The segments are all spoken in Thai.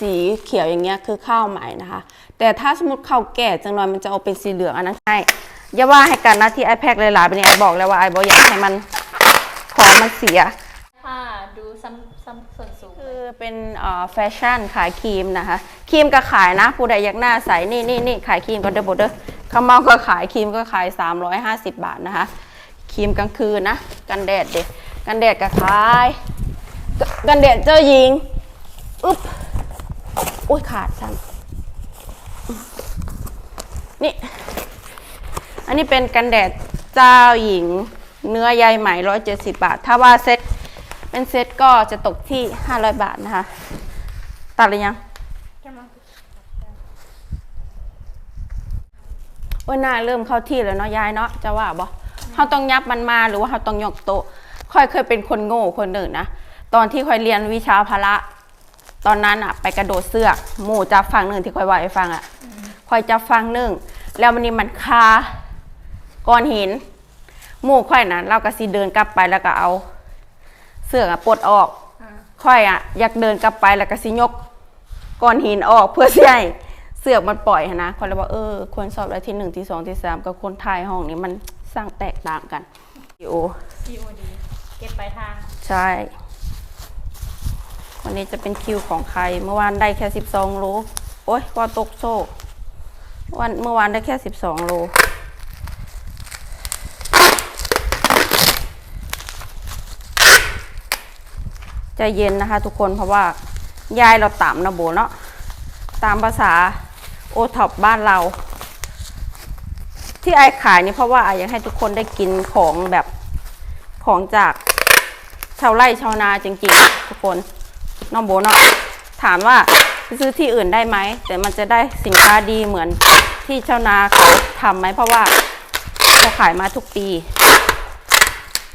สีเขียวอย่างเงี้ยคือข้าวใหม่นะคะ แต่ถ้าสมมติข้าวแก่จังหน่อยมันจะเอาเป็นสีเหลืองอันนั้นใช่อย่าว่าให้กันนะที่ไอแพกหลายๆไปเนี่ยไอบอกแล้วว่าไอบอกอยากให้มันของมันเสียค่ะดูซ้ำซ้ำส่วนสูงคือเป็นเอ่อแฟชั่นขายครีมนะคะครีมก็ขายนะ ผู้ใดอยากหน้าใสนี่นี่นี่ขายครีมก็เดบเดอข้าวเมาก็ขายครีมก็ขาย 350 บาทนะคะครีมกลางคืนนะ กันแดดเด็กกันแดดก็ขายกกันแดดเจ้าหญิงอึ๊บ อุ้ยขาดซ้ำนี่ อันนี้เป็นกันแดดเจ้าหญิง เนื้อใยไหม170บาท ถ้าว่าเซ็ตเป็นเซ็ตก็จะตกที่500บาทนะคะ ตัดเลยยังโอ้ยหน้าเริ่มเข้าที่แล้วเนาะยายเนาะจะว่าบ่เขาต้องยับมันมาหรือว่าเขาต้องยกโต๊ะค่อยเคยเป็นคนโง่คนหนึ่งนะ ตอนที่ค่อยเรียนวิชาพละ ตอนนั้นอะไปกระโดดเสือกหมู่จับฟังหนึ่งที่ค่อยว่าให้ฟังอะค่อยจับฟังหนึ่งแล้วมันนี่มันคาก้อนหินหมู่ค่อยนะเราก็สิเดินกลับไปแล้วก็เอา เสือกอะปลดออกค่อยอะอยากเดินกลับไปแล้วก็สิยกก้อนหินออกเพื่อสิให้เสือกมันปล่อยหั้นนะคนเลยว่าเออควรสอบได้ที่หนึ่งที่สองที่สามกับคนไทยห้องนี้มันสร้างแตกต่างกันโอ COD เก็บปลายทาง ใช่ วันนี้จะเป็นคิวของใคร เมื่อวานได้แค่สิบสองโล โอ้ยว่าตกโซ่ วันเมื่อวานได้แค่สิบสองโล ใจเย็นนะคะทุกคนเพราะว่ายายเราตามนะโบเนาะ ตามภาษาโอท็อปบ้านเรา ที่ไอขายนี่เพราะว่าไออยากให้ทุกคนได้กินของแบบของจากชาวไร่ชาวนาจริงๆ ทุกคน น้องโบเนาะถามว่าซื้อที่อื่นได้ไหม แต่มันจะได้สินค้าดีเหมือนที่ชาวนาเขาทำไหม เพราะว่าเขาขายมาทุกปี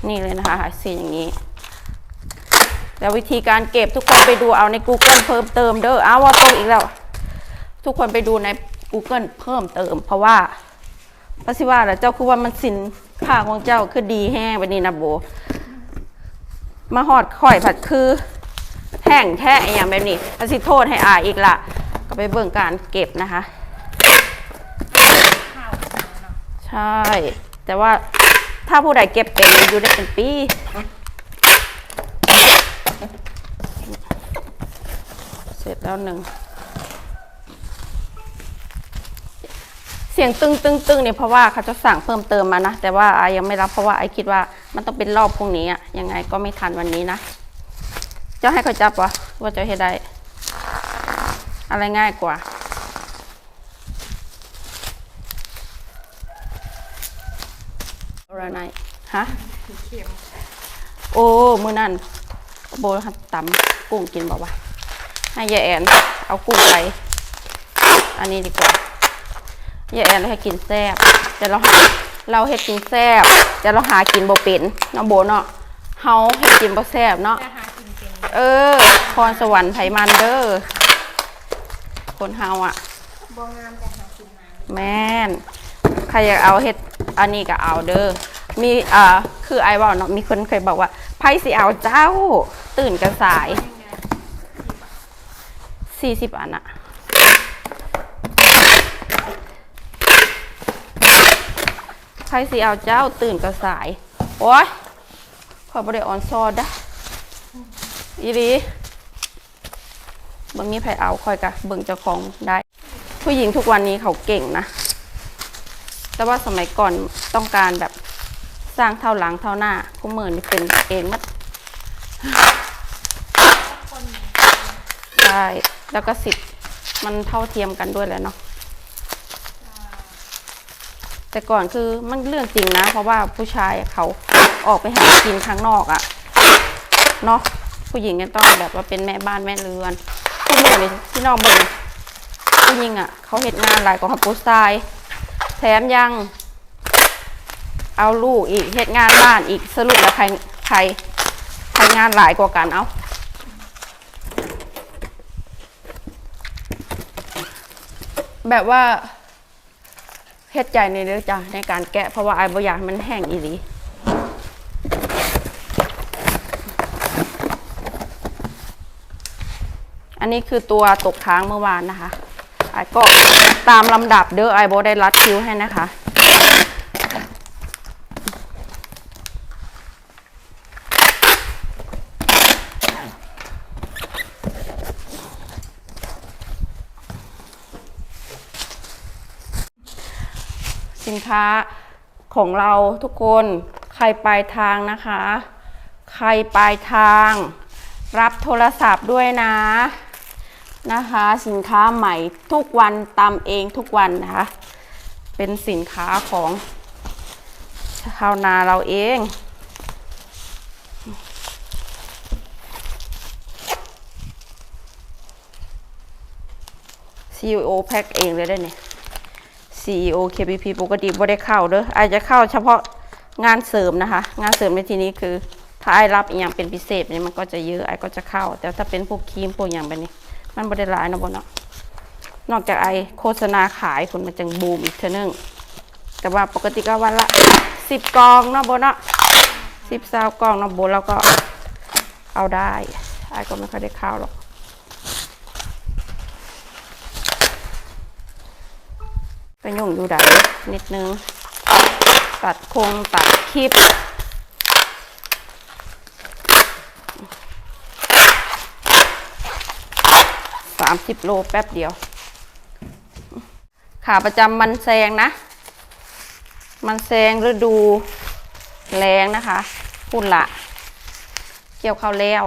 นี่เลยนะคะหาสีอย่างนี้ แล้ววิธีการเก็บทุกคนไปดูเอาใน Google เพิ่มเติมเด้ออ้าวว่าตรงอีกแล้ว ทุกคนไปดูใน Google เพิ่มเติม เพราะว่าเพราะสิว่าแล้วเจ้าคือว่ามันสินค่าของเจ้าคือดีแห้งแบบนี้นะโบ มาหอดข่อยผัดคือ แห้งแท้อย่างแบบนี้ภาสิโทษให้อายอีกละก็ไปเบิ่งการเก็บนะคะ ใช่ แต่ว่าถ้าผู้ใดเก็บเป็นอยู่ได้เป็นปีเสร็จแล้วหนึ่ง เสียงตึงตึงตึงเนี่ยเพราะว่าเขาจะสั่งเพิ่มเติมมานะ แต่ว่าไอยังไม่รับเพราะว่าไอคิดว่ามันต้องเป็นรอบพรุ่งนี้อะยังไงก็ไม่ทันวันนี้นะ เจ้าให้เขาจับวะว่าเจ้าให้ได้ อะไรง่ายกว่า อะไรนายฮะสีเขียวโอ้มือนั่นโบหัดตำกุ้งกินบอกว่า ให้ยายแอน เอากุ้งไป อันนี้ดีกว่ายายแอนให้กินแซ่บแต่เราหาเราเฮ็ดกินแซ่บแต่เราหากินบ่เป็นเนาะโบเนาะเฮาเฮ็ดกินบ่แซ่บเนาะจะหากิน เออ พรสวรรค์ไผมันเด้อ คนเฮาอะบงามแต่หากินมาแม่น ใครอยากเอาเฮ็ดอันนี้ก็เอาเด้อ มีอ่าคือไอ้บอกเนาะ มีคนเคยบอกว่าไพ่สิเอาเจ้า ตื่นกันสายสี่สิบอันอะไพ่สิเอาเจ้าตื่นกันสาย โอ้ยขอบริออนซอดได้ อีรีเบิ่งนี้ไผเอาคอยกะเบิ่งเจ้าของได้ ผู้หญิงทุกวันนี้เขาเก่งนะ แต่ว่าสมัยก่อนต้องการแบบสร้างเท่าหลังเท่าหน้าผู้เมือนี่เป็นเองมัดใช่แล้วก็สิทธิ์มันเท่าเทียมกันด้วยแหล้วเนาะแต่ก่อนคือมันเรื่องจริงนะ เพราะว่าผู้ชายเขาออกไปหากินข้างนอกอะเนาะ ผู้หญิงก็ต้องแบบว่าเป็นแม่บ้านแม่เรือนผู้มือนี่ที่น้องเบิ่งผู้หญิงอะ เขาเห็นงานหลายกว่าผู้ชาย แถมยัง เอาลูกอีกเฮ็ดงานบ้านอีกสรุปแล้วใครใครใครงานหลายกว่ากันเอาแบบว่าเฮ็ดใจในเรื่องจ้ะในการแกะเพราะว่าไอ้บ่อยากให้มันแห้งอีหลี อันนี้คือตัวตกค้างเมื่อวานนะคะไอ้ก็ตามลำดับเด้อไอโบได้รัดคิวให้นะคะสินค้าของเราทุกคนใครปลายทางนะคะ ใครปลายทาง รับโทรศัพท์ด้วยนะ นะคะ สินค้าใหม่ทุกวันตามเองทุกวันนะคะ เป็นสินค้าของชาวนาเราเอง CEO แพ็คเองเลยได้เนี่ย CEO KPP ปกติบ่ได้เข้าเด้ออาจจะเข้าเฉพาะงานเสริมนะคะ งานเสริมในที่นี้คือ ถ้าไอรับอย่างเป็นพิเศษเนี่ยมันก็จะเยอะไอก็จะเข้า แต่ถ้าเป็นพวกครีมพวกอย่างแบบนี้ มันบ่ได้หลายนะบ่เนาะนอกจากไอโฆษณาขายคนมันจังบูมอีกเท่านึงแต่ว่าปกติก็วันละสิบกล่องเนาะบ่เนาะสิบสาวกล่องเนาะโบแล้วก็เอาได้ไอก็ไม่ค่อยได้ข้าวหรอกก็ยุ่งอยู่ได้นิดนึง ตัดคงตัดคลิป สามสิบโลแป๊บเดียว ขาประจำมันแซงนะ มันแซงฤดูแรงนะคะ พุ่นละ เกี่ยวข้าวแล้ว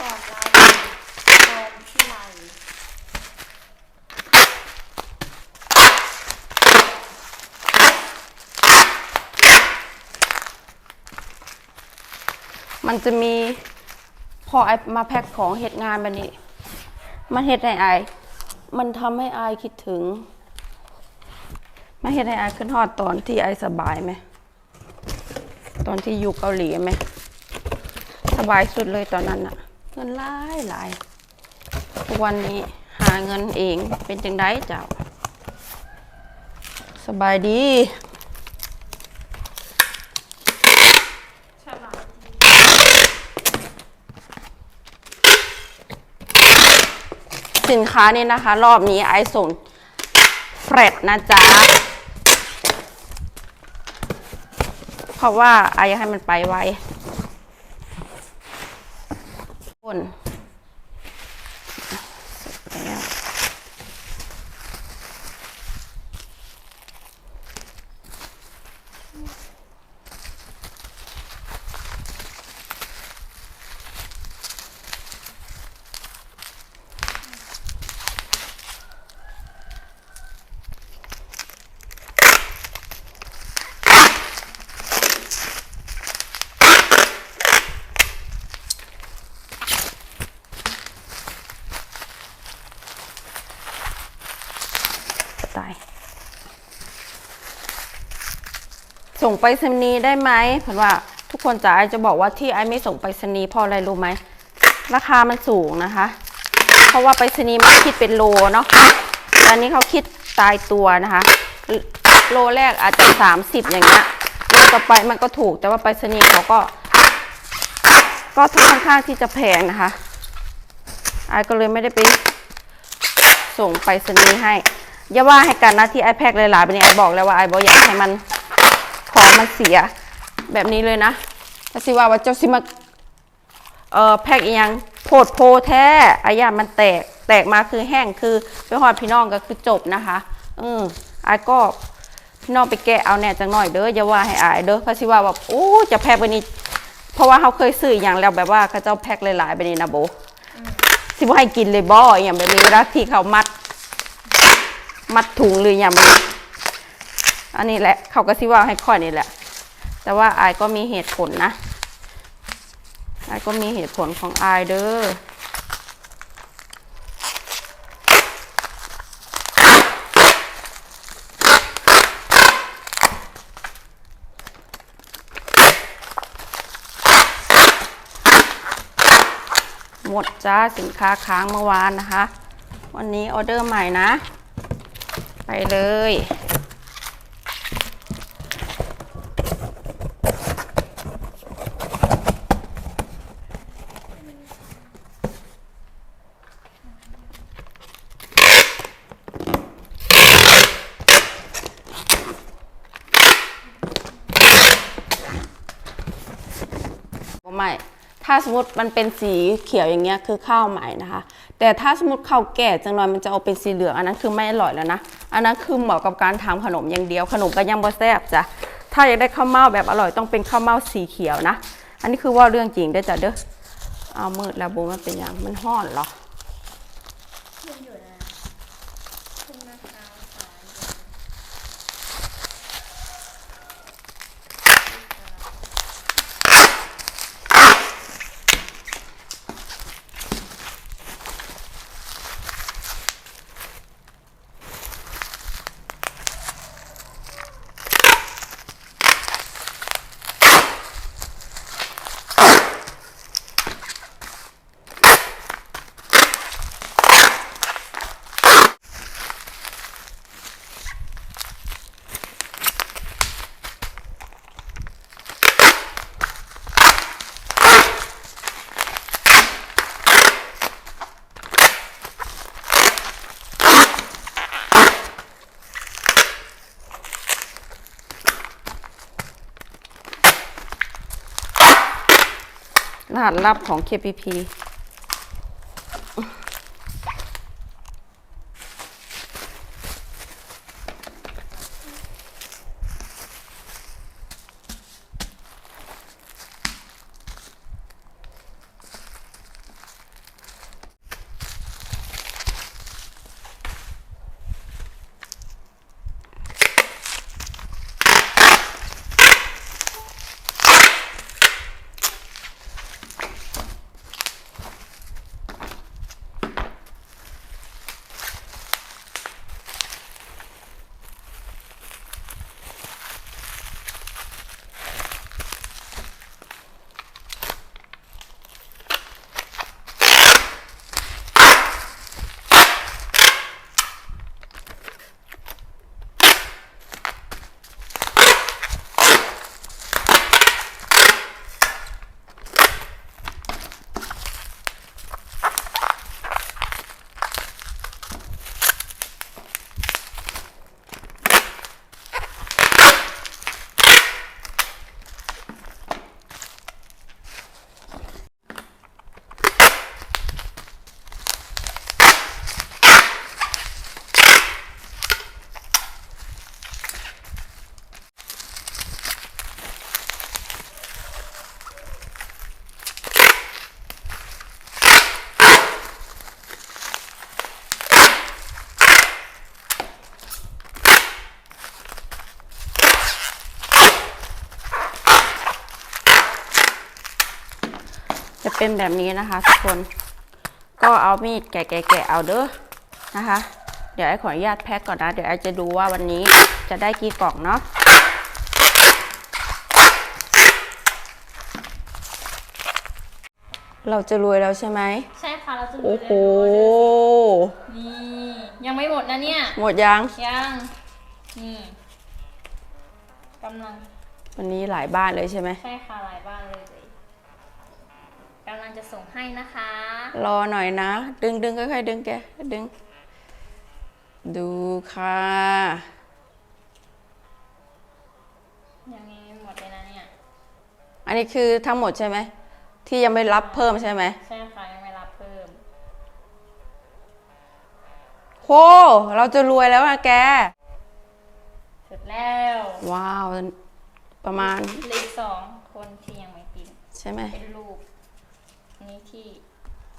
ก่อนเราโดมที่ไหล มันจะมีพอไอมาแพ็คของเหตุงานแบบนี้ มันเหตุให้ไอายมันทำให้ไอายคิดถึงมันเหตุให้ไอายขึ้นฮอดตอนที่ไอสบายไหม ตอนที่อยู่เกาหลีไหม สบายสุดเลยตอนนั้นอะเงินหลายหลายทุกวันนี้หาเงินเองเป็นจังไดเจ้า สบายดี ฉลาด สินค้านี่นะคะ รอบนี้ไอส่งแฟลตนะจ๊ะ เพราะว่าไออยากให้มันไปไวคน ตาย ส่งไปรษณีได้ไหมเพราะว่าทุกคนจ๋าไอจะบอกว่าที่ไอไม่ส่งไปรษณีเพราะอะไรรู้ไหม ราคามันสูงนะคะ เพราะว่าไปรษณีย์มันคิดเป็นโลเนาะแต่อันนี้เขาคิดตายตัวนะคะ โลแรกอาจจะ 30 อย่างเงี้ยโลต่อไปมันก็ถูกแต่ว่าไปรษณีเขาก็ ก็ค่อนข้างที่จะแพงนะคะไอก็เลยไม่ได้ไปส่งไปรษณีให้ อย่าว่าให้กันนะที่ไอแพกหลายๆแบบนี้ไอบอกแล้วว่าไอบอกอยากให้มันของมันเสียแบบนี้เลยนะถ้าสิว่าว่าเจ้าสิมาเอ่อแพกอีหยังโพดโพแท้ไอ้ยามันแตกแตกมาคือแห้งคือไปหอดพี่น้องก็คือจบนะคะอืมไอก็พี่น้องไปแกะเอาแน่จังหน่อยเด้ออย่าว่าให้อายเด้อเพราะสิว่าแบบโอ้จะแพ็กไปนี้เพราะว่าเขาเคยซื้ออย่างแล้วแบบว่าเขาเจ้าแพ็กหลายๆไปนี้นะโบสิว่าให้กินเลยบ่ออย่างแบบนี้เวลาที่เขามัด มัดถุงหรืออย่างอันนี้แหละ เขาก็สิว่าให้ค่อยนี่แหละ แต่ว่าอายก็มีเหตุผลนะอายก็มีเหตุผลของอายเด้อหมดจ้าสินค้าค้างเมื่อวานนะคะ วันนี้ออเดอร์ใหม่นะ ไปเลย ไม่ ถ้าสมมติมันเป็นสีเขียวอย่างเงี้ยคือข้าวใหม่นะคะ แต่ถ้าสมมติข้าวแก่จังหน่อยมันจะเอาเป็นสีเหลืองอันนั้นคือไม่อร่อยแล้วนะอันนั้นคือเหมาะกับการทำขนมอย่างเดียวขนมก็ยังบ่แซ่บจ้ะถ้าอยากได้ข้าวเม่าแบบอร่อยต้องเป็นข้าวเม่าสีเขียวนะ อันนี้คือว่าเรื่องจริงได้จ้ะเด้อเอามืดแล้วโบมันเป็นอย่างมันห้อนเหรอ ขึ้นอยู่นะขึ้นมะพร้าวสายเย็น รหัสลับของ KPP จะเป็นแบบนี้นะคะ ทุกคน ก็เอามีดแกะๆๆเอาเด้อนะคะ เดี๋ยวไอ้ขออนุญาตแพ็คก่อนนะ เดี๋ยวไอ้จะดูว่าวันนี้จะได้กี่กล่องเนาะเราจะรวยแล้วใช่ไหม ใช่ค่ะ เราจะโอ้โห นี่ ยังไม่หมดนะเนี่ย หมดยัง ยัง นี่กำลัง วันนี้หลายบ้านเลยใช่ไหม ใช่ค่ะ หลายบ้านเลย กำลังจะส่งให้นะคะ รอหน่อยนะ ดึงดึงค่อยๆดึงแกดึง ดูค่ะยังไม่หมดเลยนะเนี่ย อันนี้คือทั้งหมดใช่ไหม ที่ยังไม่รับเพิ่มใช่ไหมใช่ค่ะยังไม่รับเพิ่มโหเราจะรวยแล้วอะแก เสร็จแล้ว ว้าว ประมาณเหลขสองคนที่ยังไม่ติดใช่ไหมเป็นรูปอั นนี้ที่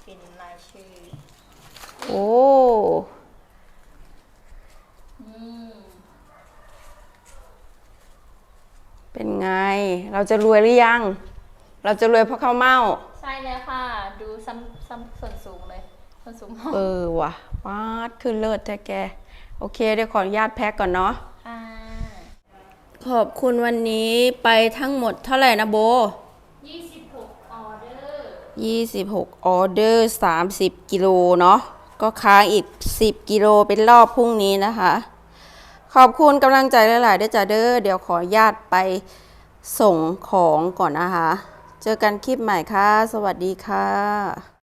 เป็นรายชื่อ โอ้ นี่เป็นไง เราจะรวยหรือยัง เราจะรวยเพราะข้าวเม่า ใช่แล้วค่ะ ดูซ้ำซ้ำส่วนสูงเลย ส่วนสูงห้องเออว่ะปาดคือเลิศแท้แก โอเคเดี๋ยวขออนุญาตแพ็กก่อนเนาะ ค่ะขอบคุณวันนี้ไปทั้งหมดเท่าไหร่นะโบ 26ออเดอร์26 ออเดอร์ 30 กิโลเนาะก็ค้างอีก 10 กิโลเป็นรอบพรุ่งนี้นะคะ ขอบคุณกำลังใจหลายๆด้วยจ้าเด้อเดี๋ยวขออนุญาตไปส่งของก่อนนะคะ เจอกันคลิปใหม่ค่ะ สวัสดีค่ะ